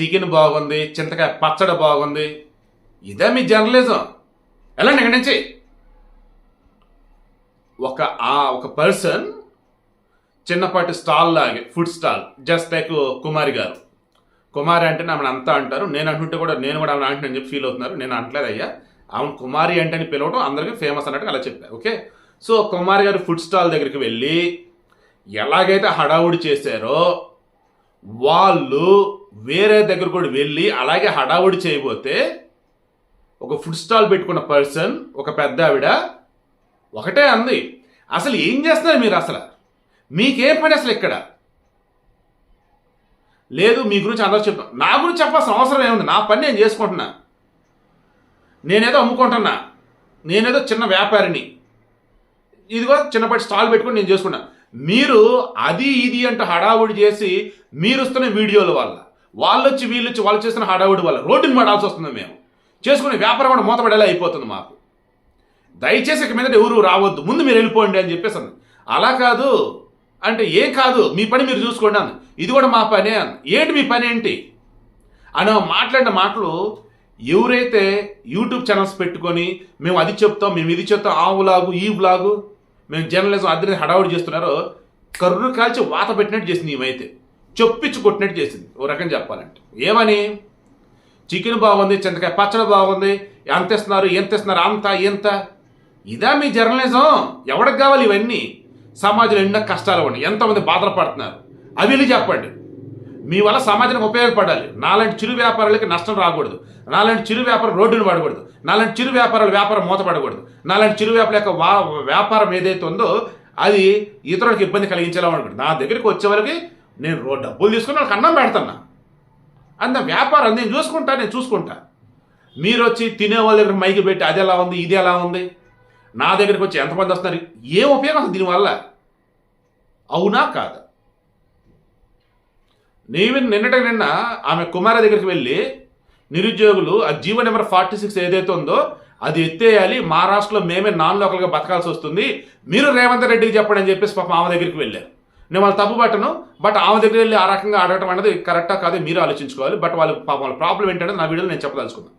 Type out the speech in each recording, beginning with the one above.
Chicken బాగుంది చింతకాయ పచ్చడి బాగుంది. ఇదే మీ జర్నలిజం. ఎలా ఇక్కడి నుంచి. ఒక ఆ ఒక పర్సన్ చిన్నపాటి స్టాల్ లాగే food stall just like Kumari గారు. కుమారి అంటే ఆమెను అంతా అంటారు. నేను అంటుంటే కూడా నేను కూడా ఆమెను అంటున్నాను చెప్పి ఫీల్ అవుతున్నారు. నేను అంటలేదు అయ్యా. ఆమెను కుమారి అంటే అని పిలవడం అందరికీ ఫేమస్ అన్నట్టుగా అలా చెప్పారు ఓకే? సో కుమారి గారు ఫుడ్ స్టాల్ దగ్గరికి వెళ్ళి ఎలాగైతే హడావుడి చేశారో వాళ్ళు వేరే దగ్గర కూడా వెళ్ళి అలాగే హడావుడి చేయబోతే ఒక ఫుడ్ స్టాల్ పెట్టుకున్న పర్సన్ ఒక పెద్ద ఆవిడ ఒకటే అంది. అసలు ఏం చేస్తున్నారు మీరు అసలు? మీకేం పని అసలు ఇక్కడ? లేదు మీ గురించి అందరూ చెప్తాం నా గురించి చెప్పాల్సిన అవసరం ఏముంది? నా పని నేను చేసుకుంటున్నా. నేనేదో అమ్ముకుంటున్నా. నేనేదో చిన్న వ్యాపారిని. ఇదిగో చిన్నపాటి స్టాల్ పెట్టుకొని నేను చేసుకున్నా మీరు అది ఇది అంటూ హడావుడి చేసి మీరు వస్తున్న వీడియోల వల్ల. వాళ్ళు వచ్చి వాళ్ళు చేస్తున్న హడావుడి వల్ల రోడ్డుని పడాల్సి వస్తుంది మేము. చేసుకునే వ్యాపారం కూడా మూతపడేలా అయిపోతుంది మాకు. దయచేసి ఇక మీద ఎవరు రావద్దు. ముందు మీరు వెళ్ళిపోండి అని చెప్పేసి అలా కాదు. అంటే ఏం కాదు? మీ పని మీరు చూసుకోండి అన్న ఇది కూడా మా పనే అన్న ఏంటి మీ పని ఏంటి? అని మాట్లాడిన మాటలు ఎవరైతే యూట్యూబ్ ఛానల్స్ పెట్టుకొని మేము అది చెప్తాం మేము ఇది చెప్తాం ఆ వ్లాగు ఈ వ్లాగు మేము జర్నలిజం అద్దరిని హడావుడి చేస్తున్నారో కర్రు కాల్చి వాత పెట్టినట్టు చేసింది ఈమెయితే చొప్పించి కొట్టినట్టు చేసింది. ఓ రకం చెప్పాలంటే. ఏమని? చికెన్ బాగుంది చింతకాయ పచ్చడి బాగుంది ఎంత ఇస్తున్నారు ఎంత ఇస్తున్నారు అంత ఎంత ఇదా మీ జర్నలిజం. ఎవరికి కావాలి ఇవన్నీ? సమాజంలో ఎన్నో కష్టాలు ఉన్నాయి. ఎంతమంది బాధలు పడుతున్నారు. అవి వెళ్ళి చెప్పండి. మీ వల్ల సమాజానికి ఉపయోగపడాలి. నాలాంటి చిరు వ్యాపారాలకి నష్టం రాకూడదు. నాలాంటి చిరు వ్యాపారం రోడ్డును పడకూడదు నాలాంటి చిరు వ్యాపారాలు వ్యాపారం మూతపడకూడదు. నాలాంటి చిరు వ్యాపారం యొక్క వా వ్యాపారం ఏదైతే ఉందో అది ఇతరులకు ఇబ్బంది కలిగించేలా ఉండకూడదు. నా దగ్గరికి వచ్చే వరకు నేను రో డబ్బులు తీసుకుని వాళ్ళకి అన్నం పెడుతున్నా. అంత వ్యాపారం నేను చూసుకుంటా నేను చూసుకుంటా. మీరు వచ్చి తినే వాళ్ళ దగ్గర మైకి పెట్టి అది ఎలా ఉంది ఇది ఎలా ఉంది? నా దగ్గరికి వచ్చి ఎంతమంది వస్తున్నారు? ఏం ఉపయోగం అసలు దీనివల్ల? అవునా కాదా? నేను నిన్నటి నిన్న ఆమె కుమార దగ్గరికి వెళ్ళి నిరుద్యోగులు ఆ జీవో నెంబర్ ఫార్టీ సిక్స్ ఏదైతే ఉందో అది ఎత్తేయాలి మహారాష్ట్రలో మేమే నాన్ లోకల్గా బతకాల్సి వస్తుంది. మీరు రేవంత్ రెడ్డికి చెప్పండి అని చెప్పేసి పాపం ఆమె దగ్గరికి వెళ్ళారు. నేను వాళ్ళు తప్పు పట్టను బట్ ఆమె దగ్గర వెళ్ళి ఆ రకంగా అడగటం అనేది కరెక్టా కాదు మీరు ఆలోచించుకోవాలి బట్ వాళ్ళ పాపం వాళ్ళ ప్రాబ్లం ఏంటంటే నా వీడియోలో నేను చెప్పదలుచుకున్నాను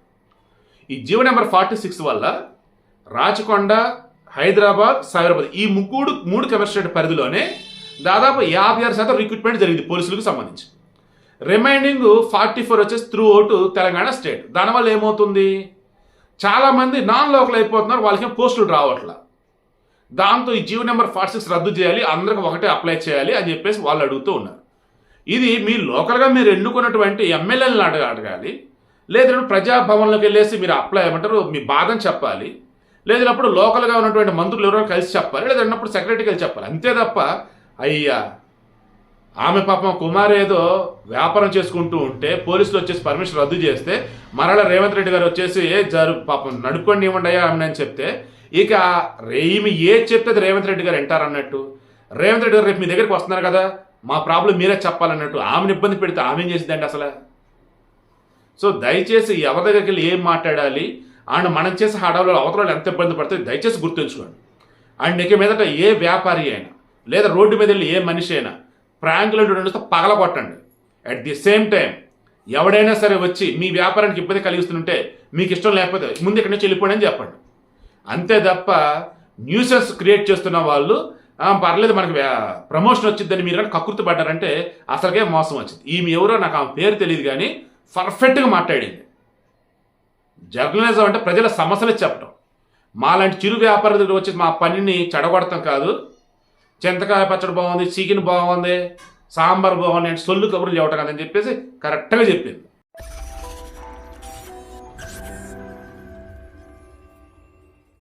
ఈ జీవో నెంబర్ ఫార్టీ సిక్స్ వల్ల రాచకొండ హైదరాబాద్ సైబరాబాద్ ఈ ముగ్గుడు మూడు కమిషనరేట్ పరిధిలోనే దాదాపు యాభై ఆరు శాతం రిక్రూట్మెంట్ జరిగింది పోలీసులకు సంబంధించి. రిమైండింగ్ ఫార్టీ ఫోర్ వచ్చేసి త్రూ అవుట్ తెలంగాణ స్టేట్ దానివల్ల ఏమవుతుంది? చాలామంది నాన్ లోకల్ అయిపోతున్నారు వాళ్ళకి పోస్టులు రావట్లా. దాంతో ఈ జీవో నెంబర్ ఫార్టీ సిక్స్ రద్దు చేయాలి అందరికి ఒకటే అప్లై చేయాలి అని చెప్పేసి వాళ్ళు అడుగుతూ ఉన్నారు. ఇది మీ లోకల్గా మీరు ఎన్నుకున్నటువంటి ఎమ్మెల్యేలను అడగ అడగాలి. లేదంటే ప్రజాభవన్లోకి వెళ్ళేసి మీరు అప్లై ఏమంటారు మీ బాధను చెప్పాలి. లేదన్నప్పుడు లోకల్గా ఉన్నటువంటి మంత్రులు ఎవరో కలిసి చెప్పాలి లేదన్నప్పుడు సెక్రటరీకి వెళ్ళి చెప్పాలి. అంతే తప్ప అయ్యా ఆమె పాపం కుమార్ ఏదో వ్యాపారం చేసుకుంటూ ఉంటే పోలీసులు వచ్చేసి పర్మిషన్ రద్దు చేస్తే మరలా రేవంత్ రెడ్డి గారు వచ్చేసి ఏ జరు పాపం నడుపుకొని ఇవ్వండి అయ్యా ఆమె అని చెప్తే ఇక ఈమె ఏది చెప్తే రేవంత్ రెడ్డి గారు వింటారన్నట్టు రేవంత్ రెడ్డి గారు రేపు మీ దగ్గరికి వస్తున్నారు కదా మా ప్రాబ్లం మీరే చెప్పాలన్నట్టు ఆమెను ఇబ్బంది పెడితే ఆమె ఏం చేసిందండి అసలు? సో దయచేసి ఎవరి దగ్గరికి వెళ్ళి ఏం మాట్లాడాలి? అండ్ మనం చేసే హడావులలో అవతల వాళ్ళు ఎంత ఇబ్బంది పడుతుంది దయచేసి గుర్తుంచుకోండి. అండ్ ఇక మీదట ఏ వ్యాపారి అయినా లేదా రోడ్డు మీద వెళ్ళి ఏ మనిషి అయినా ప్రాంకులు చూడండి పగల కొట్టండి. అట్ ది సేమ్ టైం ఎవడైనా సరే వచ్చి మీ వ్యాపారానికి ఇబ్బంది కలిగిస్తుంటే మీకు ఇష్టం లేకపోతే ముందు ఇక్కడి నుంచి వెళ్ళిపోండి అని చెప్పండి. అంతే తప్ప న్యూసెన్స్ క్రియేట్ చేస్తున్న వాళ్ళు పర్లేదు మనకి ప్రమోషన్ వచ్చిందని మీరు కానీ కకృతి పడ్డారంటే అసలుకే మోసం వచ్చింది. ఈమె ఎవరో నాకు ఆమె పేరు తెలియదు కానీ పర్ఫెక్ట్గా మాట్లాడింది. జర్నలిజం అంటే ప్రజల సమస్యలు చెప్పడం మాలాంటి చిరు వ్యాపారుల దగ్గర వచ్చి మా పనిని చెడగొడతాం కాదు. చింతకాయ పచ్చడి బాగుంది చికెన్ బాగుంది సాంబార్ బాగుంది అంటే సొల్లు కబుర్లు చెప్పటం కదని చెప్పేసి కరెక్ట్గా చెప్పింది.